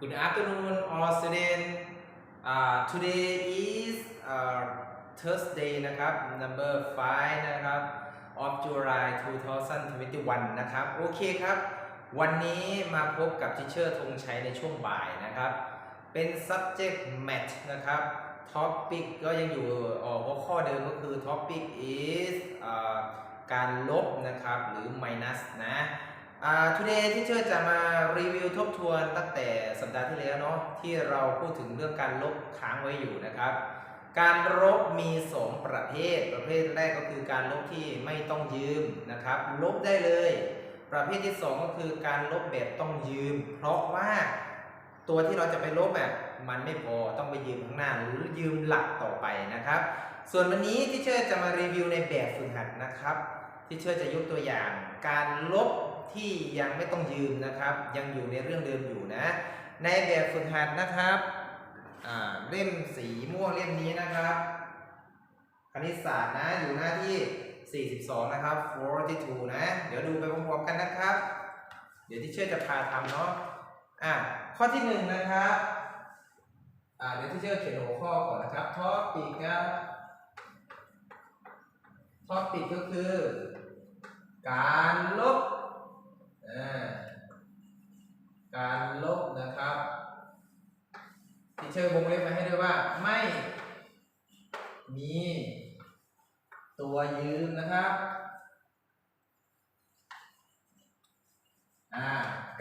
Good afternoon, all students. Uh, today is uh, Thursday นะครับ number 5 นะครับ of July 2021 นะครับ โอเคครับ วันนี้มาพบกับทิเชอร์ธงชัยในช่วงบ่ายนะครับ เป็น subject match นะครับ topic ก็ยังอยู่เอ่อหัวข้อเดิมก็คือ topic is อ่าการลบนะครับ หรือ minus นะ อ่า today ที่เชอร์จะมารีวิวทบทวนตั้งแต่สัปดาห์ที่แล้วเนาะที่เราพูดถึงเรื่องการลบค้างไว้อยู่นะครับ การลบมี 2 ประเภท ประเภทแรกก็คือการลบที่ไม่ต้องยืมนะครับ ลบได้เลย ประเภทที่ 2 ก็คือการลบแบบต้องยืม เพราะว่าตัวที่เราจะไปลบแบบมันไม่พอต้องไปยืมข้างหน้าหรือยืมหลักต่อไปนะครับ ส่วนวันนี้ที่เชอร์จะมารีวิวในแบบฝึกหัดนะครับ ที่เชอร์จะยกตัวอย่าง การลบ ที่ยังไม่ต้องยืมนะครับ ยังอยู่ในเรื่องเดิมอยู่นะ ในแบบฝึกหัดนะครับเล่มสีม่วงเล่มนี้นะครับคณิตศาสตร์นะอยู่หน้าที่ 42 นะครับ42นะ เดี๋ยวดูไปพร้อมๆกันนะครับ เดี๋ยวที่เชื่อจะพาทำเนาะอะข้อที่หนึ่งนะครับอ่าเดี๋ยวที่เชื่อเขียนหัวข้อก่อนนะครับท็อปิกครับท็อปิกก็คือ การลบ การลบนะครับที่เชื่อวงเล็บมาให้ด้วยว่าไม่ มี ตัวยืมนะครับ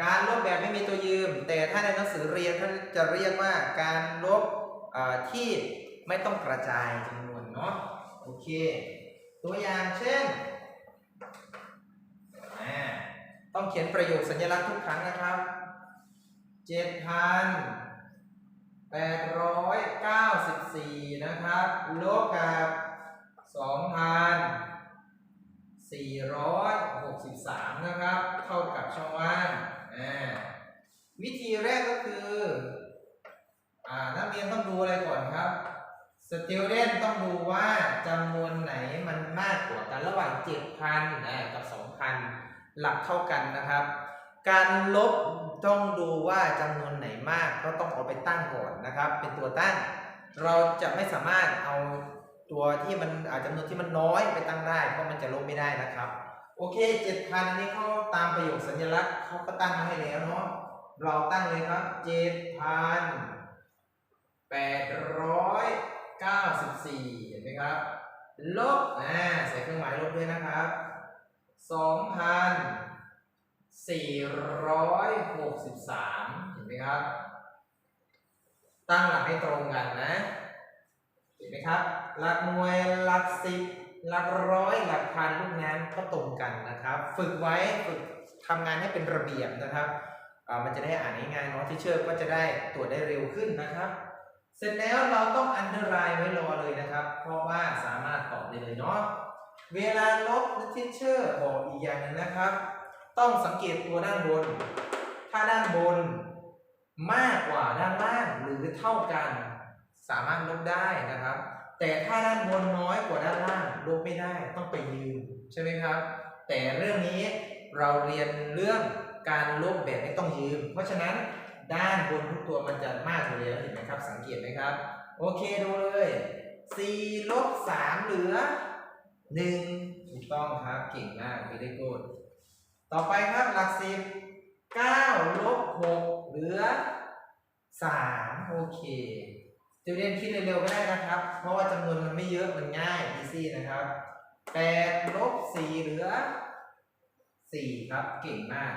การลบแบบไม่มีตัวยืม แต่ถ้าในหนังสือเรียนเขานจะเรียกว่าการลบที่ไม่ต้องกระจายจำนวนเนาะโอเค ตัวอย่างเช่นอ่า ต้องเขียนประโยคสัญลักษณ์ทุกครั้งนะครับเจ็ดพันแปดร้อยเก้าสิบสี่นะครับ ลบกับสองพัน463นะครับ เท่ากับช่องว่างวิธีแรกก็คือ อ่า นักเรียนต้องดูอะไรก่อนครับ student ต้องดูว่าจำนวนไหนมันมากกว่ากันระหว่าง 7,000กับ 2,000 หลักเท่ากันนะครับ การลบต้องดูว่าจำนวนไหนมากก็ต้องเอาไปตั้งก่อนนะครับ เป็นตัวตั้ง เราจะไม่สามารถเอาตัวที่มันอาจจำนวนที่มันน้อยไปตั้งได้เพราะมันจะลบไม่ได้นะครับ โอเคเจ็ดพันนี้เขาตามประโยคสัญลักษณ์เขาก็ตั้งมาให้แล้วเนาะเราตั้งเลยครับเจ็ดพันแปดร้อยเก้าสิบสี่เห็นไหมครับลบอ่าใส่เครื่องหมายลบด้วยนะครับ สองพันสี่ร้อยหกสิบสามเห็นไหมครับ ตั้งหลักให้ตรงกันนะ เห็นไหมครับ หลักหน่วย หลักสิบ หลักร้อย หลักพันลูกน้ำก็ตรงกันนะครับ ฝึกไว้ ฝึกทำงานให้เป็นระเบียบนะครับอ่ามันจะได้อ่านง่ายๆเนาะที่เชื่อก็จะได้ตรวจได้เร็วขึ้นนะครับ เสร็จแล้วเราต้องอันเดอร์ไลน์ไว้รอเลยนะครับ เพราะว่าสามารถตอบได้เลยเนาะ เวลาลบที่เชื่อบอกอีกอย่างหนึงนะครับ ต้องสังเกตตัวด้านบน ถ้าด้านบน มากกว่าด้านล่างหรือเท่ากัน สามารถลบได้นะครับ แต่ถ้าด้านบนน้อยกว่าด้านล่างลบไม่ได้ต้องไปยืมใช่ไหมครับ แต่เรื่องนี้เราเรียนเรื่องการลบแบบไม่ต้องยืม เพราะฉะนั้นด้านบนทุกตัวมันจะมากอยู่แล้วเห็นไหมครับ สังเกตไหมครับ โอเคดูเลย4ลบ3เหลือ 1ถูกต้องครับ เก่งมาก very good ต่อไปครับหลักสิบ9ลบ6เหลือ3โอเคสตูเดนคิดเร็วๆก็ได้นะครับ เพราะว่าจำนวนมันไม่เยอะมันง่าย easy นะครับ8ลบ4เหลือ4ครับเก่งมาก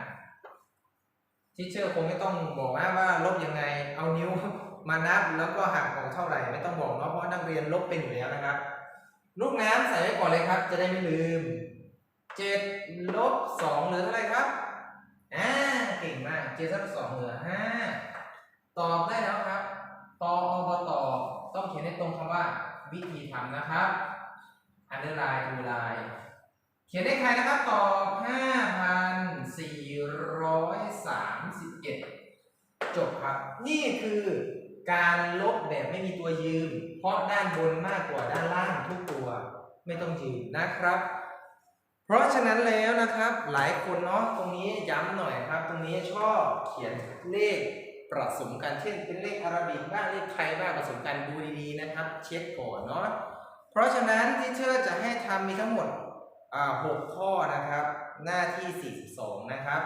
ทิเชอร์คงไม่ต้องบอกนะว่าลบยังไง เอานิ้วมานับแล้วก็หักออกเท่าไหร่ไม่ต้องบอกเนาะเพราะนักเรียนลบเป็นอยู่แล้วนะครับ ลูกน้ำใส่ไว้ก่อนเลยครับ จะได้ไม่ลืม7ลบ2เหลือเท่าไหร่ครับอ่าเก่งมาก7ลบ2เหลือ5ตอบได้แล้วครับตอบตอบต้องเขียนให้ตรงคำว่า วิธีทำนะครับอันเดอร์ไลน์ทูไลน์เขียนได้ใครนะครับตอบ5,431จบครับ นี่คือ การลบแบบไม่มีตัวยืม เพราะด้านบนมากกว่าด้านล่างทุกตัวไม่ต้องยืมนะครับ เพราะฉะนั้นแล้วนะครับ หลายคนเนาะตรงนี้ย้ำหน่อยครับ ตรงนี้ชอบเขียนเลขผสมกันเช่น เป็นเลขอาราบิกบ้างเลขไทยบ้างผสมกันดูดีๆนะครับ เช็คก่อนเนาะเพราะฉะนั้นที่เชอร์จะให้ทำมีทั้งหมดหกข้อนะครับ หน้าที่ 42 นะครับ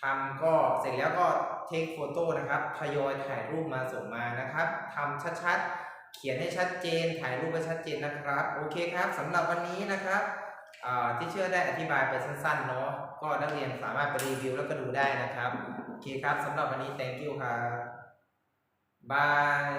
ทำก็เสร็จแล้วก็เทคโฟโต้นะครับทยอยถ่ายรูปมาส่งมานะครับทำชัดๆ เขียนให้ชัดเจน ถ่ายรูปให้ชัดเจนนะครับ โอเคครับสำหรับวันนี้นะครับที่เชื่อได้อธิบายไปสั้นๆเนาะก็นักเรียนสามารถไปรีวิวแล้วก็ดูได้นะครับ โอเคครับสำหรับวันนี้ thank you ครับ บาย